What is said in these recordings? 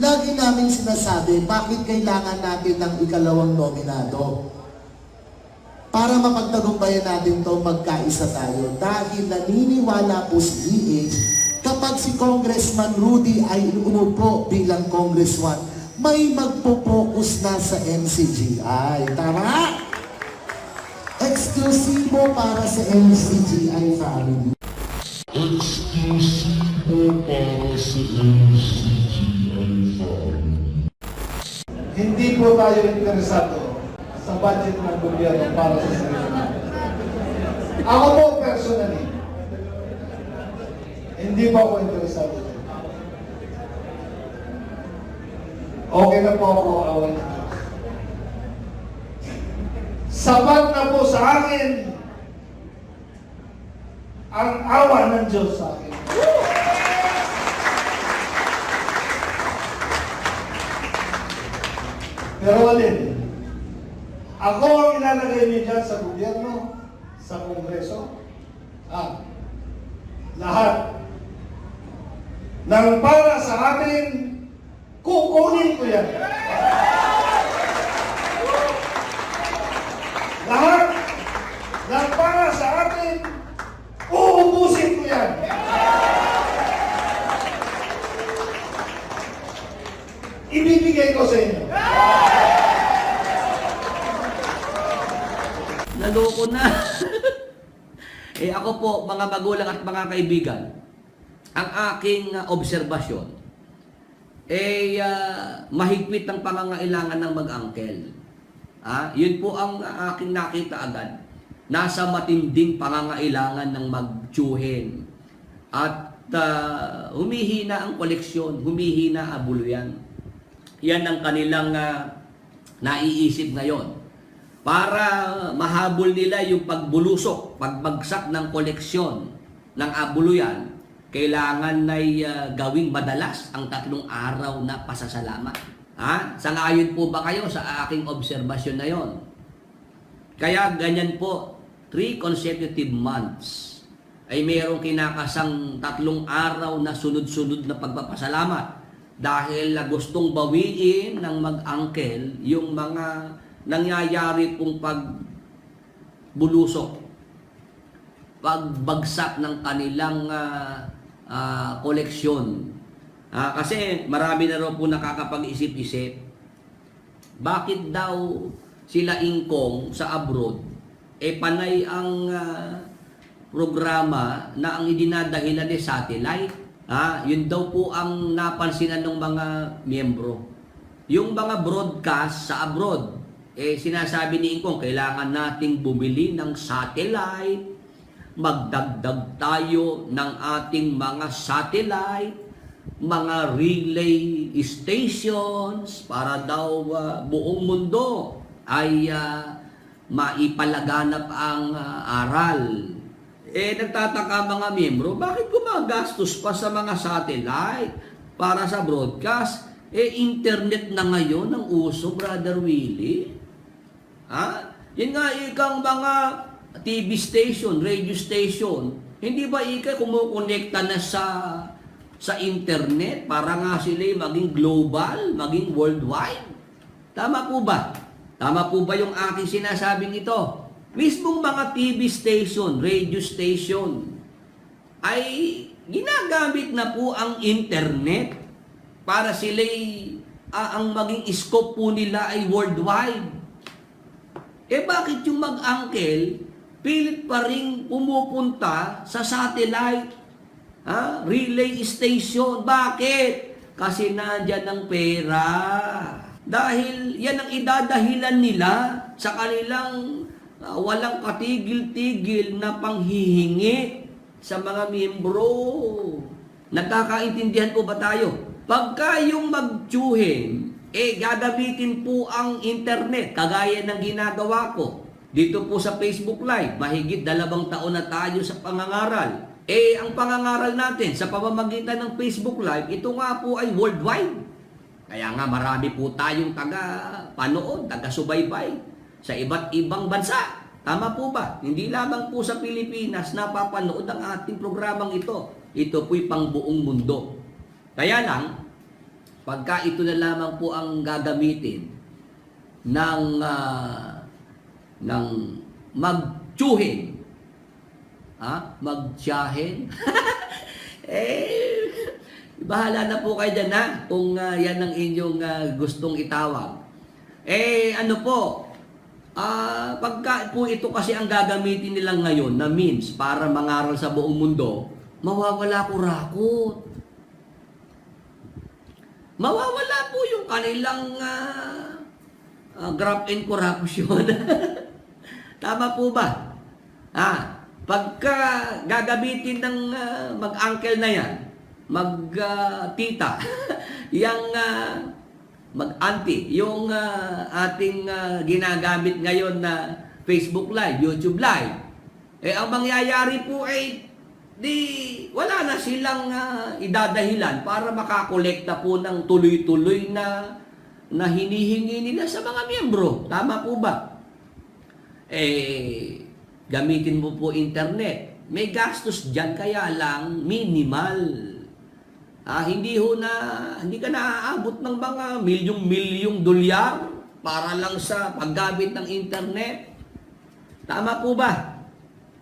Lagi namin sinasabi, bakit kailangan natin ng ikalawang nominado? Para mapagtagumpayan natin to magkaisa tayo. Dahil naniniwala po si DH, kapag si Congressman Rudy ay umupo bilang Congressman, may magpo-focus na sa MCGI. Tama? Eksklusibo para sa MCGI family. Eksklusibo para sa MCGI po tayo interesado sa budget ng gobyerno para sa sarili. Ako po personally, hindi pa ako interesado. Okay na po ako ng Diyos. Sapat na po sa akin ang awa ng Diyos sa akin. Pero alin, ako ang ilalagay niyo sa gobyerno, sa kongreso, ah, lahat. Nang para sa atin, kukunin ko yan. Lahat ng para sa atin, uubusin ko yan. Ibibigay ko sa inyo. Naloko na. eh ako po, mga magulang at mga kaibigan, ang aking uh, obserbasyon, eh uh, mahigpit ang pangangailangan ng mag-angkel. Ah, yun po ang aking nakita agad. Nasa matinding pangangailangan ng magtsuhin. At uh, humihina ang koleksyon, humihina ang buluyan. Yan ang kanilang uh, naiisip ngayon para mahabol nila yung pagbulusok, pagbagsak ng koleksyon ng abuluyan, kailangan na gawing madalas ang tatlong araw na pasasalamat. Ha? Sangayon po ba kayo sa aking obserbasyon na yon? Kaya ganyan po, three consecutive months ay mayroong kinakasang tatlong araw na sunod-sunod na pagpapasalamat dahil gustong bawiin ng mag-angkel yung mga nangyayari pong pagbulusok, pagbagsak ng kanilang ah, ah, koleksyon. Ah, kasi marami na raw po nakakapag-isip-isip, bakit daw sila ingkong sa abroad, eh panay ang ah, programa na ang idinadahilan ni satellite. Ah, yun daw po ang napansinan ng mga miyembro. Yung mga broadcast sa abroad, eh sinasabi ni Ingkong, kailangan nating bumili ng satellite, magdagdag tayo ng ating mga satellite, mga relay stations para daw ah, buong mundo ay ah, maipalaganap ang ah, aral. Eh nagtataka mga miyembro, bakit gumagastos pa sa mga satellite para sa broadcast? Eh internet na ngayon ang uso, Brother Willie. Ha? Yan nga ikang mga TV station, radio station, hindi ba ika kumukonekta na sa sa internet para nga sila maging global, maging worldwide? Tama po ba? Tama po ba yung aking sinasabing ito? Mismong mga TV station, radio station, ay ginagamit na po ang internet para sila ang maging scope po nila ay worldwide. Eh bakit yung mag-uncle, pilit pa rin pumupunta sa satellite, ha? relay station. Bakit? Kasi nandyan ang pera. Dahil yan ang idadahilan nila sa kanilang uh, walang katigil-tigil na panghihingi sa mga miyembro. Nagkakaintindihan po ba tayo? Pagka yung magtsuhin, eh gagamitin po ang internet, kagaya ng ginagawa ko. Dito po sa Facebook Live, mahigit dalawang taon na tayo sa pangangaral. Eh, ang pangangaral natin sa pamamagitan ng Facebook Live, ito nga po ay worldwide. Kaya nga marami po tayong taga-panood, taga-subaybay sa iba't ibang bansa. Tama po ba? Hindi lamang po sa Pilipinas napapanood ang ating programang ito. Ito po'y pang buong mundo. Kaya lang, pagka ito na lamang po ang gagamitin ng ah, ng magtsuhin, ha? Magtiyahin. eh, bahala na po kayo dyan ha, kung ah, yan ang inyong ah, gustong itawag. Eh, ano po, ah, pagka po ito kasi ang gagamitin nilang ngayon na means para mangaral sa buong mundo, mawawala ko rakot. Mawawala po yung kanilang ah, ah, graft and corruption. Tama po ba? Ah, pagka gagamitin ng ah, mag-uncle na yan, mag-tita, yung ah, mag-auntie, yung ah, ating ah, ginagamit ngayon na Facebook Live, YouTube Live, eh ang mangyayari po ay di wala na silang ah, idadahilan para makakolekta po ng tuloy-tuloy na na hinihingi nila sa mga miyembro. Tama po ba? eh, gamitin mo po internet. May gastos dyan, kaya lang minimal. Ah, hindi ho na, hindi ka naaabot ng mga milyong-milyong dolyar para lang sa paggamit ng internet. Tama po ba?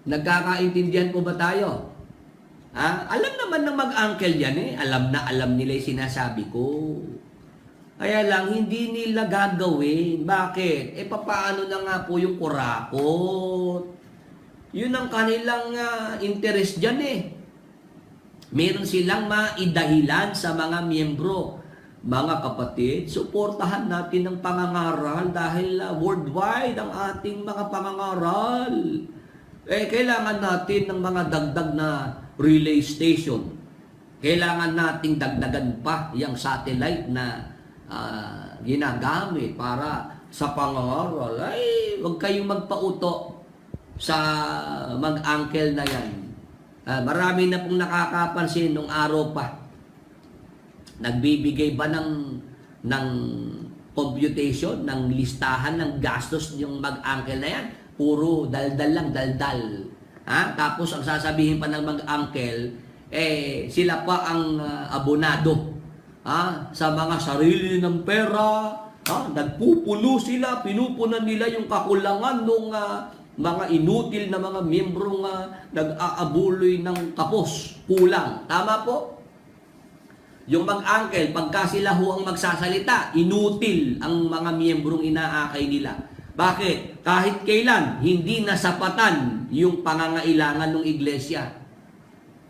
Nagkakaintindihan po ba tayo? Ah, alam naman ng mag-uncle yan eh. Alam na alam nila yung sinasabi ko. Kaya lang, hindi nila gagawin. Bakit? Eh, papaano na nga po yung kurakot? Yun ang kanilang ah, interest dyan eh. Meron silang maidahilan sa mga miyembro. Mga kapatid, suportahan natin ang pangangaral dahil ah, worldwide ang ating mga pangangaral. Eh, kailangan natin ng mga dagdag na relay station. Kailangan nating dagdagan pa yung satellite na ah, ginagamit para sa pangangaral. Ay, huwag kayong magpauto sa mag-uncle na yan. Ah, marami na pong nakakapansin nung araw pa. Nagbibigay ba ng ng computation, ng listahan ng gastos yung mag-uncle na yan? Puro daldal lang, daldal. Ha? Tapos ang sasabihin pa ng mag-uncle, eh, sila pa ang ah, abonado ha? sa mga sarili ng pera. Ha? Nagpupuno sila, pinupunan nila yung kakulangan ng mga inutil na mga miyembrong uh, nag-aabuloy ng kapos, kulang. Tama po? Yung mag-uncle, pagka sila ho ang magsasalita, inutil ang mga miyembrong inaakay nila. Bakit? Kahit kailan, hindi nasapatan yung pangangailangan ng iglesia.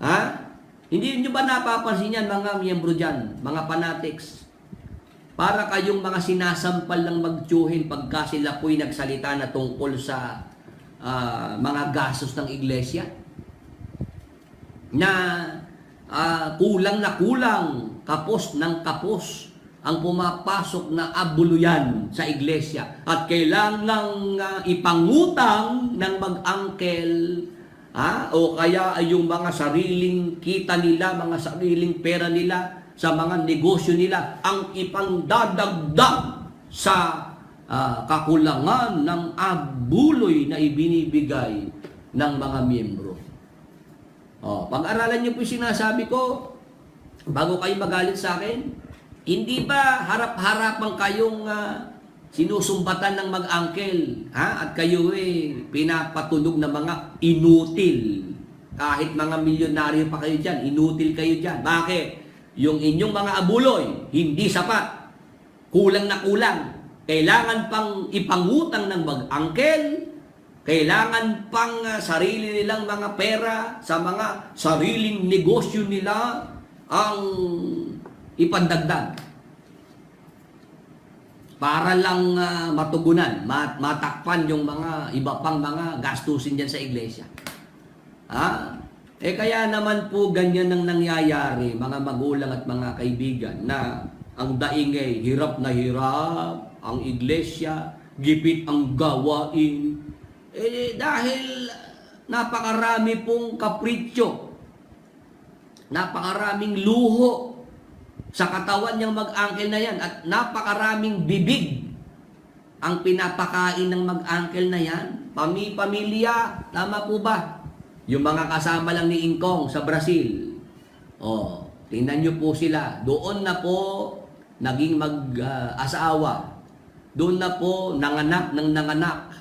Ha? Hindi nyo ba napapansin yan, mga miyembro dyan, mga fanatics? Para kayong mga sinasampal lang magtsuhin pagka sila po'y nagsalita na tungkol sa ah, mga gastos ng iglesia? Na ah, kulang na kulang, kapos ng kapos ang pumapasok na abuluyan sa iglesia at kailangang ah, ipangutang ng mag-angkel ha? o kaya ay yung mga sariling kita nila, mga sariling pera nila sa mga negosyo nila ang ipangdadagdag sa ah, kakulangan ng abuloy na ibinibigay ng mga miyembro. Oh, pag-aralan niyo po yung sinasabi ko bago kayo magalit sa akin. Hindi ba harap-harapan kayong ah, sinusumbatan ng mag-angkel, ha? At kayo eh pinapatunog ng mga inutil. Kahit mga milyonaryo pa kayo diyan, inutil kayo diyan. Bakit? Yung inyong mga abuloy hindi sapat. Kulang na kulang. Kailangan pang ipangutang ng mag-angkel kailangan pang ah, sarili nilang mga pera sa mga sariling negosyo nila ang ipandagdag. Para lang ah, matugunan, mat- matakpan yung mga iba pang mga gastusin dyan sa iglesia. Ha? Eh kaya naman po ganyan ang nangyayari, mga magulang at mga kaibigan, na ang daing ay hirap na hirap, ang iglesia, gipit ang gawain, eh, dahil napakarami pong kapritsyo, napakaraming luho sa katawan niyang mag-angkel na yan at napakaraming bibig ang pinapakain ng mag-angkel na yan. Pami-pamilya, tama po ba? Yung mga kasama lang ni Ingkong sa Brazil. Oh, tingnan niyo po sila. Doon na po naging mag-asawa. Doon na po nanganak ng nanganak.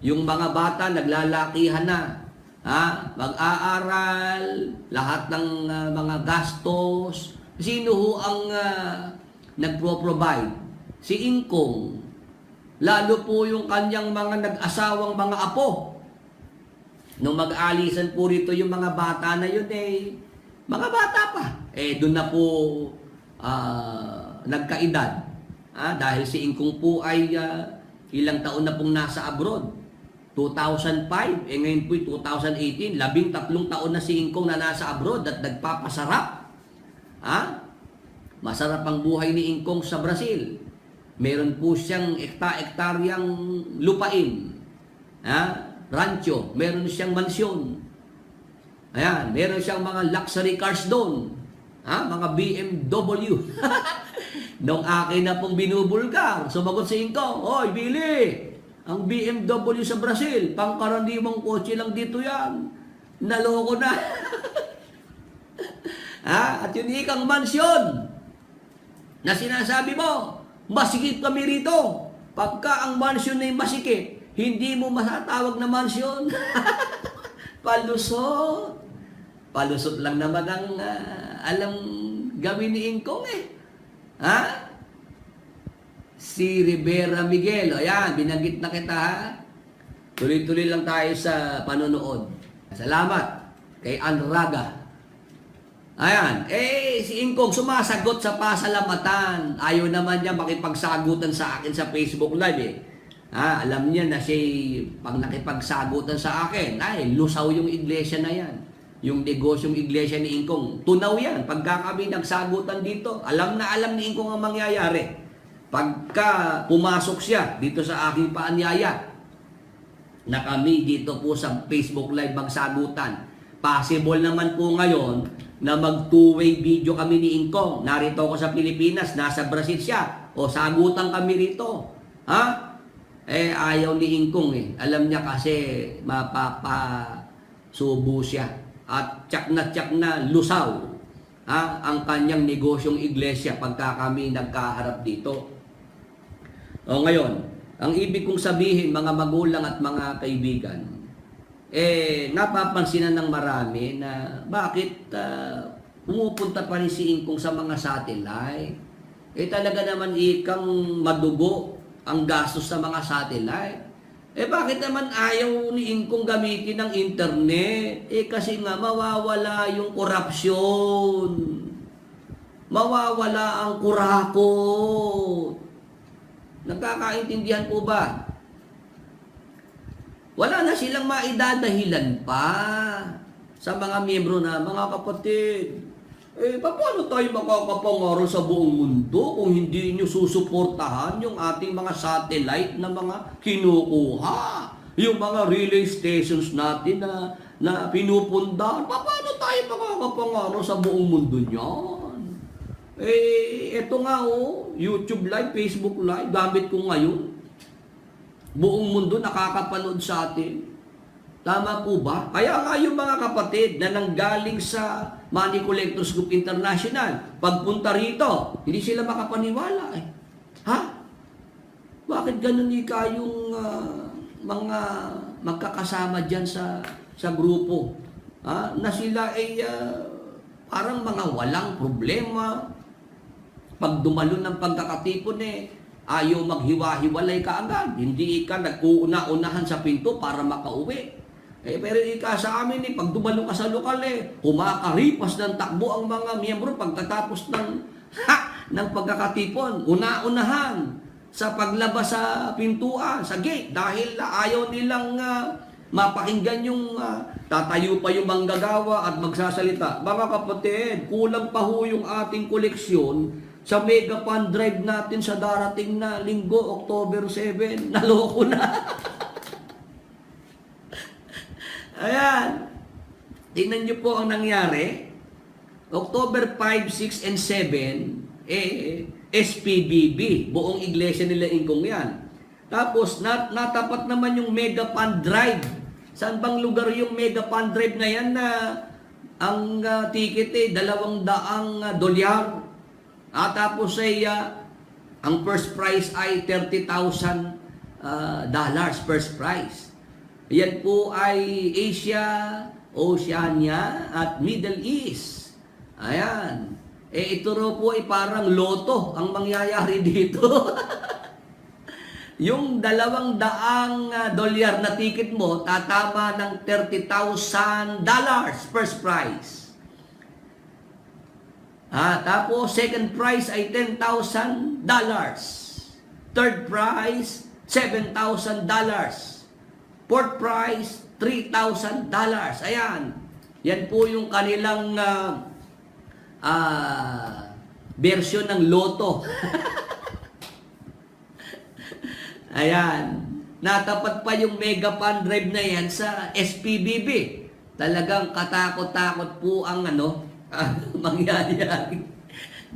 Yung mga bata naglalakihan na. Ha? Mag-aaral, lahat ng ah, mga gastos. Sino ho ang ah, nagpro-provide? Si Ingkong. Lalo po yung kanyang mga nag-asawang mga apo. Nung mag-alisan po rito yung mga bata na yun eh, mga bata pa. Eh, doon na po ah, nagkaedad. Ah, dahil si Ingkong po ay ah, ilang taon na pong nasa abroad. 2005, eh ngayon po 2018, labing tatlong taon na si Ingkong na nasa abroad at nagpapasarap. Ha? Masarap ang buhay ni Ingkong sa Brazil. Meron po siyang ekta-ektaryang lupain. Ha? Rancho. Meron siyang mansyon. Ayan, meron siyang mga luxury cars doon. Ha? Mga BMW. Nung akin na pong binubulgar, sumagot si Ingkong, Hoy, Billy! Ang BMW sa Brazil, pangkaraniwang kotse lang dito yan. Naloko na. ha? At yun ikang mansyon na sinasabi mo, masikip kami rito. Pagka ang mansyon ay masikip, hindi mo masatawag na mansyon. Palusot. Palusot lang naman ang ah, alam gawin ni Ingkong eh. Ha? Si Rivera Miguel. O yan, binanggit na kita ha. Tuloy-tuloy lang tayo sa panonood. Salamat kay Anraga. Ayan, eh si Ingkong sumasagot sa pasalamatan. Ayaw naman niya makipagsagutan sa akin sa Facebook Live eh. Ha, alam niya na siya pag nakipagsagutan sa akin, ay lusaw yung iglesia na yan. Yung negosyong iglesia ni Ingkong, tunaw yan. Pagka kami nagsagutan dito, alam na alam ni Ingkong ang mangyayari. Pagka pumasok siya dito sa aking paanyaya, na kami dito po sa Facebook Live magsagutan. Possible naman po ngayon na mag two-way video kami ni Ingkong. Narito ako sa Pilipinas, nasa Brazil siya. O sagutan kami rito. Ha? Eh, ayaw ni Ingkong eh. Alam niya kasi mapapasubo siya. At tsak na tsak na lusaw ha, ang kanyang negosyong iglesia pagka kami nagkaharap dito. O ngayon, ang ibig kong sabihin mga magulang at mga kaibigan, eh napapansinan ng marami na bakit ah, pumupunta pa rin si Ingkong sa mga satellite. Eh talaga naman ikang madugo ang gastos sa mga satellite. Eh bakit naman ayaw ni Ingkong gamitin ng internet? Eh kasi nga mawawala yung korupsyon. Mawawala ang kurakot. Nagkakaintindihan po ba? Wala na silang maidadahilan pa sa mga miyembro na mga kapatid. Eh, paano tayo makakapangaral sa buong mundo kung hindi nyo susuportahan yung ating mga satellite na mga kinukuha? Yung mga relay stations natin na, na pinupundahan. Paano tayo makakapangaral sa buong mundo niyan? Eh, eto nga oh, YouTube Live, Facebook Live, gamit ko ngayon. Buong mundo nakakapanood sa atin. Tama po ba? Kaya nga yung mga kapatid na nanggaling sa Money Collectors Group International, pagpunta rito, hindi sila makapaniwala eh. Ha? Bakit ganun ika yung ah, mga magkakasama dyan sa, sa grupo? Ha? Na sila ay ah, parang mga walang problema. Pag dumalo ng pagkakatipon eh, ayaw maghiwa-hiwalay ka agad. Hindi ka nag-uuna-unahan sa pinto para makauwi. Eh, pero ika sa amin eh, pag dumalo ka sa lokal eh, kumakaripas ng takbo ang mga miyembro pagkatapos ng, ha, ng pagkakatipon. Una-unahan sa paglabas sa pintuan, sa gate, dahil ayaw nilang ah, mapakinggan yung ah, tatayo pa yung manggagawa at magsasalita. Mga kapatid, kulang pa ho yung ating koleksyon sa mega fund drive natin sa darating na linggo, October 7. Naloko na. Ayan. Tingnan niyo po ang nangyari. October 5, 6, and 7, eh, SPBB, buong iglesia nila Ingkong yan. Tapos, nat natapat naman yung Mega Fund Drive. Saan bang lugar yung Mega Fund Drive na yan na ang ah, ticket eh, dalawang daang ah, dolyar. At tapos ay ah, ang first prize ay 30,000 ah, dollars first prize. Yan po ay Asia, Oceania at Middle East. Ayan. Eh ito po ay parang loto ang mangyayari dito. Yung dalawang daang ah, dolyar na ticket mo, tatama ng 30,000 dollars first prize. Ah, tapos second prize ay 10,000 dollars. Third prize, 7,000 dollars. Fourth prize, 3,000 dollars. Ayan. Yan po yung kanilang ah, ah, version ng loto. Ayan. Natapat pa yung mega fund drive na yan sa SPBB. Talagang katakot-takot po ang ano, ang mangyayari.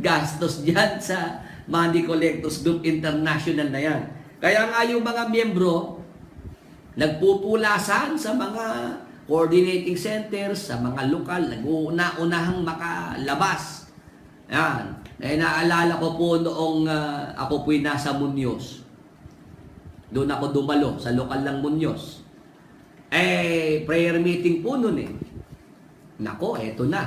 Gastos dyan sa Money Collectors Group International na yan. Kaya nga yung mga miyembro, nagpupulasan sa mga coordinating centers, sa mga lokal, nag-uuna-unahang makalabas. Yan. Eh, naalala ko po noong ah, ako po'y nasa Munyos. Doon ako dumalo sa lokal ng Munyos. Eh, prayer meeting po noon eh. Nako, eto na.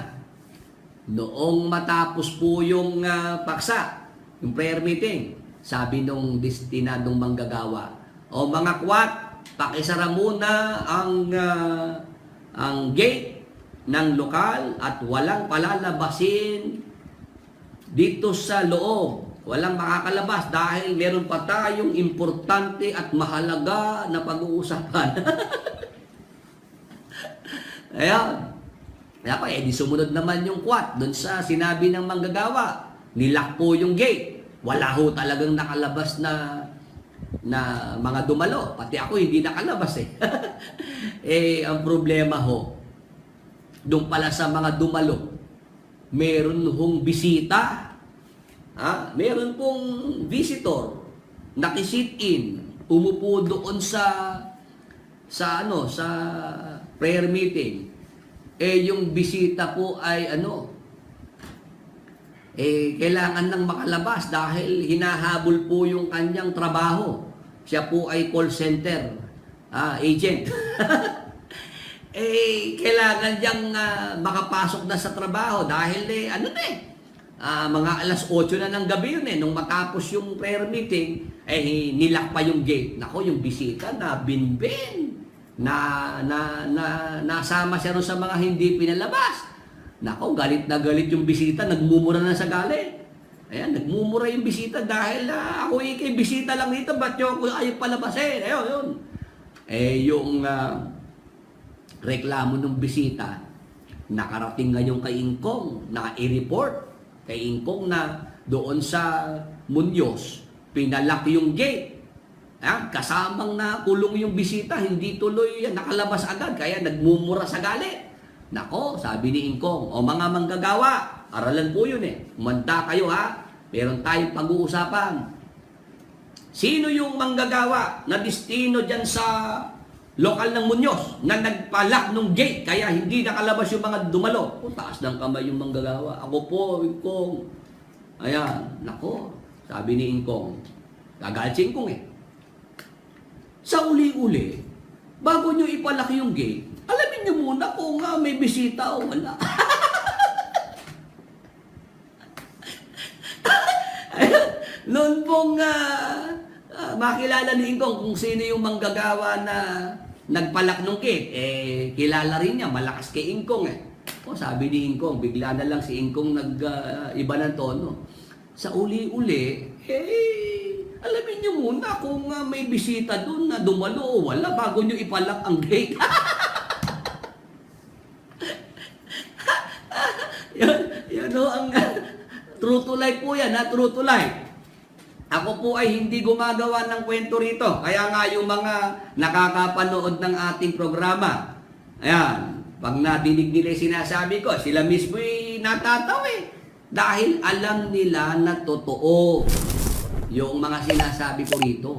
Noong matapos po yung ah, paksa, yung prayer meeting, sabi nung destinadong manggagawa, o mga kwat, pakisara muna ang ah, ang gate ng lokal at walang palalabasin dito sa loob. Walang makakalabas dahil meron pa tayong importante at mahalaga na pag-uusapan. Ayan. Kaya pa, eh, di sumunod naman yung kwat doon sa sinabi ng manggagawa. Nilak po yung gate. Wala ho talagang nakalabas na na mga dumalo. Pati ako hindi nakalabas eh. eh, ang problema ho, doon pala sa mga dumalo, meron hong bisita. Ha? Meron pong visitor nakisit in, umupo doon sa sa ano, sa prayer meeting. Eh yung bisita po ay ano, eh kailangan nang makalabas dahil hinahabol po yung kanyang trabaho. Siya po ay call center ah, agent. eh kailangan niyang ah, makapasok na sa trabaho dahil eh ano na eh Ah, mga alas 8 na ng gabi yun eh. Nung matapos yung prayer meeting, eh nilak pa yung gate. Nako, yung bisita na binbin. Na, na, na, nasama siya ron sa mga hindi pinalabas. Nako, galit na galit yung bisita. Nagmumura na sa galit. Ayan, nagmumura yung bisita dahil ah, ako ikay bisita lang dito. Ba't yung ayaw palabasin? Ayun, yun. Eh, yung ah, reklamo ng bisita, nakarating ngayon kay Ingkong na i-report kay Ingkong na doon sa Munyos, pinalak yung gate. Ah, kasamang na kulong yung bisita, hindi tuloy yan, nakalabas agad, kaya nagmumura sa galit. Nako, sabi ni Ingkong, o mga manggagawa, aralan po yun eh, umanda kayo ha, meron tayong pag-uusapan. Sino yung manggagawa na destino dyan sa lokal ng Munyos na nagpalak ng gate kaya hindi nakalabas yung mga dumalo? O, taas ng kamay yung manggagawa. Ako po, Ingkong. Ayan, nako, sabi ni Ingkong. Gagalit si Ingkong eh. Sa uli-uli, bago nyo ipalaki yung gate, alamin nyo muna kung nga may bisita o wala. Noon pong ah, ah, makilala ni Ingkong kung sino yung manggagawa na nagpalak ng cake, eh, kilala rin niya, malakas kay Ingkong eh. O sabi ni Ingkong, bigla na lang si Ingkong nag-iba ng tono. Sa uli-uli, eh, alamin niyo muna kung ah, may bisita doon na dumalo o wala bago niyo ipalak ang gate. yan, yan o ang true to life po yan, ha? True to life. Ako po ay hindi gumagawa ng kwento rito. Kaya nga yung mga nakakapanood ng ating programa, ayan, pag nadinig nila yung sinasabi ko, sila mismo ay natataw eh. Dahil alam nila na totoo yung mga sinasabi ko rito.